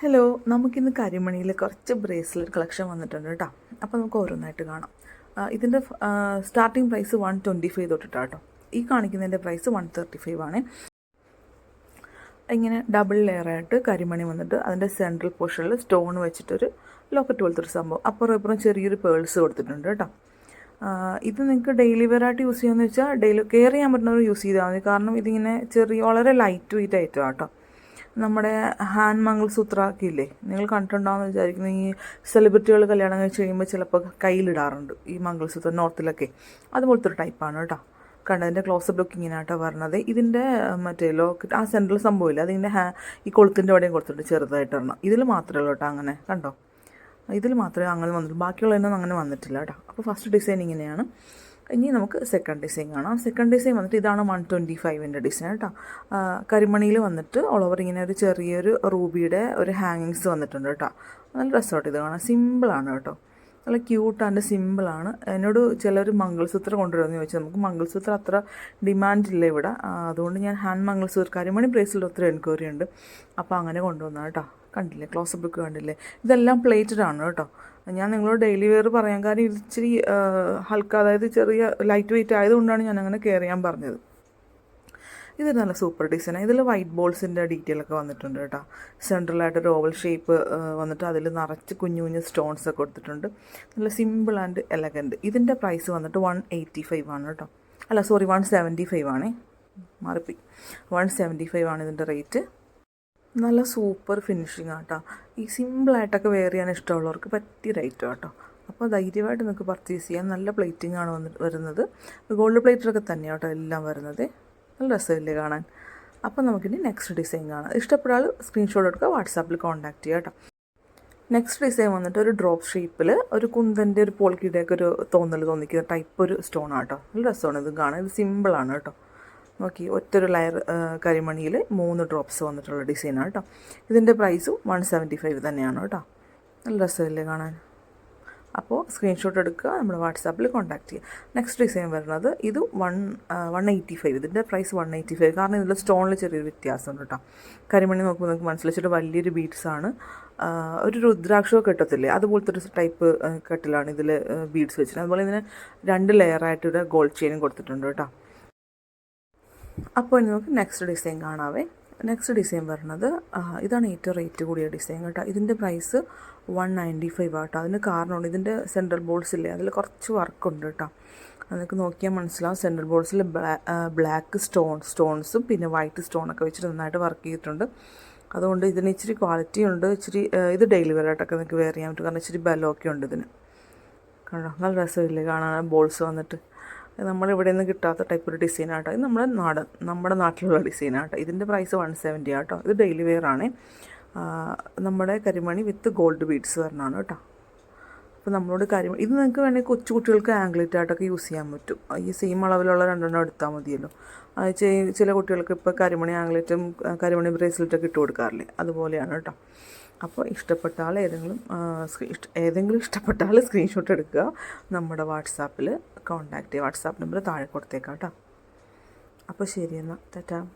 Hello നമുക്കിന്ന് കരിമണിയിൽ കുറച്ച് bracelet collection വന്നിട്ടുണ്ട് കേട്ടോ. അപ്പോൾ നമുക്ക് ഓരോന്നായിട്ട് കാണാം. ഇതിന്റെ starting price one twenty five തൊട്ടിട്ടാണ് കേട്ടോ. ഈ കാണിക്കുന്നതിന്റെ പ്രൈസ് വൺ തേർട്ടി ഫൈവ് ആണ്. ഇങ്ങനെ ഡബിൾ ലെയറായിട്ട് കരിമണി വന്നിട്ട് അതിന്റെ സെൻട്രൽ പോർഷനിൽ സ്റ്റോൺ വെച്ചിട്ടൊരു ലോക്കറ്റ് പോലത്തെ ഒരു സംഭവം. അപ്പുറം ഇപ്പുറം ചെറിയൊരു പേൾസ് കൊടുത്തിട്ടുണ്ട് കേട്ടോ. ഇത് നിങ്ങൾക്ക് ഡെയിലി വെയർ ആയിട്ട് യൂസ് ചെയ്യാമെന്ന് വെച്ചാൽ ഡെയിലി കെയർ ചെയ്യാൻ പറ്റുന്നവർ യൂസ് ചെയ്താൽ മതി. കാരണം ഇതിങ്ങനെ ചെറിയ വളരെ ലൈറ്റ് വെയിറ്റ് ആയിട്ടാണ് കേട്ടോ. നമ്മുടെ ഹാൻഡ് മംഗൾസൂത്ര ഒക്കെ നിങ്ങൾ കണ്ടിട്ടുണ്ടാവുമെന്ന് വിചാരിക്കുന്നു. ഈ സെലിബ്രിറ്റികൾ കല്യാണം കഴിച്ച് കഴിയുമ്പോൾ ചിലപ്പോൾ കയ്യിലിടാറുണ്ട് ഈ മംഗൾസൂത്രം നോർത്തിലൊക്കെ. അതുപോലത്തെ ഒരു ടൈപ്പാണ് കേട്ടോ. കണ്ടതിന്റെ ക്ലോസപ്പ് ലുക്ക് ഇങ്ങനെയായിട്ടാണ് പറഞ്ഞത് ഇതിന്റെ മറ്റേ ലോക്കറ്റ് ആ സെന്ററിൽ സംഭവമില്ല അതിന്റെ ഹാ ഈ കൊളുത്തിന്റെ അവിടെയും കൊടുത്തിട്ട് ചെറുതായിട്ട് വരണം ഇതിൽ മാത്രമേ കേട്ടോ അങ്ങനെ. കണ്ടോ? ഇതിൽ മാത്രമേ അങ്ങനെ വന്നിട്ടുള്ളൂ. ബാക്കിയുള്ളതിനൊന്നും അങ്ങനെ വന്നിട്ടില്ല കേട്ടോ. അപ്പോൾ ഫസ്റ്റ് ഡിസൈൻ ഇങ്ങനെയാണ്. ഇനി നമുക്ക് സെക്കൻഡ് ഡിസൈൻ കാണാം. സെക്കൻഡ് ഡിസൈൻ വന്നിട്ട് ഇതാണ് വൺ ട്വന്റി ഫൈവിന്റെ ഡിസൈൻ കേട്ടോ കരിമണിയിൽ വന്നിട്ട് ഓൾ ഓവർ ഇങ്ങനെ ഒരു ചെറിയൊരു റൂബിയുടെ ഒരു ഹാങ്ങിങ്സ് വന്നിട്ടുണ്ട് കേട്ടോ നല്ല രസമായിട്ട് ഇത് കാണാം സിമ്പിളാണ് കേട്ടോ. നല്ല ക്യൂട്ട് ആൻഡ് സിമ്പിളാണ് എന്നോട് ചിലർ മംഗൾസൂത്രം കൊണ്ടുവരുമെന്ന് ചോദിച്ചാൽ നമുക്ക് മംഗൾസൂത്രം അത്ര ഡിമാൻഡ് ഇല്ല ഇവിടെ. അതുകൊണ്ട് ഞാൻ ഹാൻഡ് മംഗൾസൂത്ര കരിമണി ബ്രേസിൽ ഒത്തിരി എൻക്വയറി ഉണ്ട്. അപ്പോൾ അങ്ങനെ കൊണ്ടുവന്നാണ് കേട്ടോ കണ്ടില്ലേ? ക്ലോസപ്പ് ബുക്ക് കണ്ടില്ലേ? ഇതെല്ലാം പ്ലേറ്റഡ് ആണ് കേട്ടോ. ഞാൻ നിങ്ങളോട് ഡെയിലി വെയർ പറയാൻ കാരണം ഇച്ചിരി ഹൽക്ക അതായത് ചെറിയ ലൈറ്റ് വെയിറ്റ് ആയതുകൊണ്ടാണ് ഞാൻ അങ്ങനെ കെയർ ചെയ്യാൻ പറഞ്ഞത്. ഇത് നല്ല സൂപ്പർ ഡിസൈനാണ് ഇതിൽ വൈറ്റ് ബോൾസിന്റെ ഡീറ്റെയിൽ ഒക്കെ വന്നിട്ടുണ്ട് കേട്ടോ. സെൻട്രലായിട്ട് ഒരു ഓവൽ ഷേപ്പ് വന്നിട്ട് അതിൽ നിറച്ച് കുഞ്ഞു കുഞ്ഞു സ്റ്റോൺസ് ഒക്കെ കൊടുത്തിട്ടുണ്ട്. നല്ല സിമ്പിൾ ആൻഡ് എലഗന്റ് ഇതിന്റെ പ്രൈസ് വന്നിട്ട് വൺ എയ്റ്റി ഫൈവ് ആണ് കേട്ടോ. അല്ല സോറി വൺ സെവന്റി ഫൈവ് ആണേ. മാറിപ്പോയി. വൺ സെവന്റി ഫൈവ് ആണ് ഇതിന്റെ റേറ്റ് നല്ല സൂപ്പർ ഫിനിഷിങ് ആട്ടോ. ഈ സിമ്പിളായിട്ടൊക്കെ വെയർ ചെയ്യാൻ ഇഷ്ടമുള്ളവർക്ക് പറ്റിയ റേറ്റ് കേട്ടോ അപ്പോൾ ധൈര്യമായിട്ട് നിങ്ങൾക്ക് പർച്ചേസ് ചെയ്യാൻ നല്ല പ്ലേറ്റിംഗ് ആണ് വന്നിട്ട് വരുന്നത്. ഗോൾഡ് പ്ലേറ്ററൊക്കെ തന്നെയാണ് കേട്ടോ എല്ലാം വരുന്നത്. നല്ല രസമില്ലേ കാണാൻ. അപ്പോൾ നമുക്കിനി നെക്സ്റ്റ് ഡിസൈൻ കാണാം. ഇഷ്ടപ്പെടാൾ സ്ക്രീൻഷോട്ട് എടുക്കുക വാട്സാപ്പിൽ കോൺടാക്ട് ചെയ്യുക കേട്ടോ. നെക്സ്റ്റ് ഡിസൈൻ വന്നിട്ട് ഒരു ഡ്രോപ്പ് ഷേപ്പിൽ ഒരു കുന്തന്റെ ഒരു പോൾക്കിയുടെയൊക്കെ ഒരു തോന്നൽ തോന്നിക്കുന്ന ടൈപ്പ് ഒരു സ്റ്റോൺ ആട്ടോ. നല്ല രസമാണ് ഇത് കാണാൻ. ഇത് സിമ്പിളാണ് കേട്ടോ. നോക്കി ഒറ്റൊരു ലയർ കരിമണിയിൽ മൂന്ന് ഡ്രോപ്സ് വന്നിട്ടുള്ള ഡിസൈനാണ് കേട്ടോ ഇതിന്റെ പ്രൈസും വൺ സെവന്റി ഫൈവ് തന്നെയാണ് കേട്ടോ നല്ല രസമല്ലേ കാണാൻ? അപ്പോൾ സ്ക്രീൻഷോട്ട് എടുക്കുക നമ്മൾ വാട്സാപ്പിൽ കോൺടാക്ട് ചെയ്യുക. നെക്സ്റ്റ് ഡിസൈൻ വരുന്നത് ഇത് വൺ വൺ എയ്റ്റി ഫൈവ് ഇതിന്റെ പ്രൈസ് വൺ എയ്റ്റി ഫൈവ് കാരണം ഇതിൽ സ്റ്റോണിൽ ചെറിയൊരു വ്യത്യാസമുണ്ട് കേട്ടോ കരിമണി നോക്കുമ്പോൾ നിങ്ങൾക്ക് മനസ്സിലാച്ചിട്ട് വലിയൊരു ബീഡ്സ് ആണ്. ഒരു രുദ്രാക്ഷോ കെട്ടത്തില്ലേ? അതുപോലത്തെ ഒരു ടൈപ്പ് കെട്ടിലാണ് ഇതിൽ ബീഡ്സ് വെച്ചിട്ട് അതുപോലെ ഇതിന് രണ്ട് ലെയറായിട്ട് ഒരു ഗോൾഡ് ചെയിനും കൊടുത്തിട്ടുണ്ട് കേട്ടോ അപ്പോൾ ഇനി നമുക്ക് നെക്സ്റ്റ് ഡിസൈൻ കാണാവേ. നെക്സ്റ്റ് ഡിസൈൻ വരുന്നത് ഇതാണ് ഏറ്റവും റേറ്റ് കൂടിയ ഡിസൈൻ കേട്ടോ. ഇതിന്റെ പ്രൈസ് വൺ നയന്റി ഫൈവ് ആട്ടോ. അതിന് കാരണമുണ്ട് ഇതിന്റെ സെൻട്രൽ ബോൾസ് ഇല്ലേ? അതിൽ കുറച്ച് വർക്കുണ്ട് കേട്ടോ. അതൊക്കെ നോക്കിയാൽ മനസ്സിലാവും. സെൻട്രൽ ബോൾസിൽ ബ്ലാക്ക് സ്റ്റോൺ സ്റ്റോൺസും പിന്നെ വൈറ്റ് സ്റ്റോണൊക്കെ വെച്ചിട്ട് നന്നായിട്ട് വർക്ക് ചെയ്തിട്ടുണ്ട്. അതുകൊണ്ട് ഇതിന് ഇച്ചിരി ക്വാളിറ്റി ഉണ്ട്. ഇച്ചിരി ഇത് ഡെയിലി വെയർ ആയിട്ടൊക്കെ നിങ്ങൾക്ക് വെയർ ചെയ്യാൻ പറ്റും. കാരണം ഇച്ചിരി ബലമൊക്കെ ഉണ്ട് ഇതിന്. കണ്ടോ? നല്ല രസമില്ലേ കാണാൻ? ബോൾസ് വന്നിട്ട്. നമ്മളിവിടെ നിന്ന് കിട്ടാത്ത ടൈപ്പ് ഒരു ഡിസൈൻ ആട്ടോ. ഇത് നമ്മുടെ നാടൻ നമ്മുടെ നാട്ടിലുള്ള ഡിസൈൻ ആട്ടോ. ഇതിന്റെ പ്രൈസ് വൺ സെവന്റി ആട്ടോ. ഇത് ഡെയിലി വെയർ ആണ്. നമ്മുടെ കരിമണി വിത്ത് ഗോൾഡ് ബീഡ്സ് വരണമാണ് കേട്ടോ. അപ്പോൾ നമ്മളോട് കാര്യം ഇത് നിങ്ങൾക്ക് വേണമെങ്കിൽ കൊച്ചു കുട്ടികൾക്ക് ആംഗ്ലേറ്റ് ആയിട്ടൊക്കെ യൂസ് ചെയ്യാൻ പറ്റും. ഈ സെയിം അളവിലുള്ള രണ്ടെണ്ണം എടുത്താൽ മതിയല്ലോ. ചില കുട്ടികൾക്ക് ഇപ്പോൾ കരിമണി ആംഗ്ലറ്റും കരിമണി ബ്രേസ്ലെറ്റൊക്കെ ഇട്ട് കൊടുക്കാറില്ലേ? അതുപോലെയാണ് കേട്ടോ. അപ്പോൾ ഇഷ്ടപ്പെട്ട ആൾ ഏതെങ്കിലും ഏതെങ്കിലും ഇഷ്ടപ്പെട്ട ആൾ സ്ക്രീൻഷോട്ട് എടുക്കുക. നമ്മുടെ വാട്സാപ്പിൽ കോൺടാക്റ്റ് ചെയ്യുക വാട്സാപ്പ് നമ്പർ താഴെ കൊടുത്തേക്കാം കേട്ടോ. അപ്പോൾ ശരി എന്നാൽ. തെറ്റാം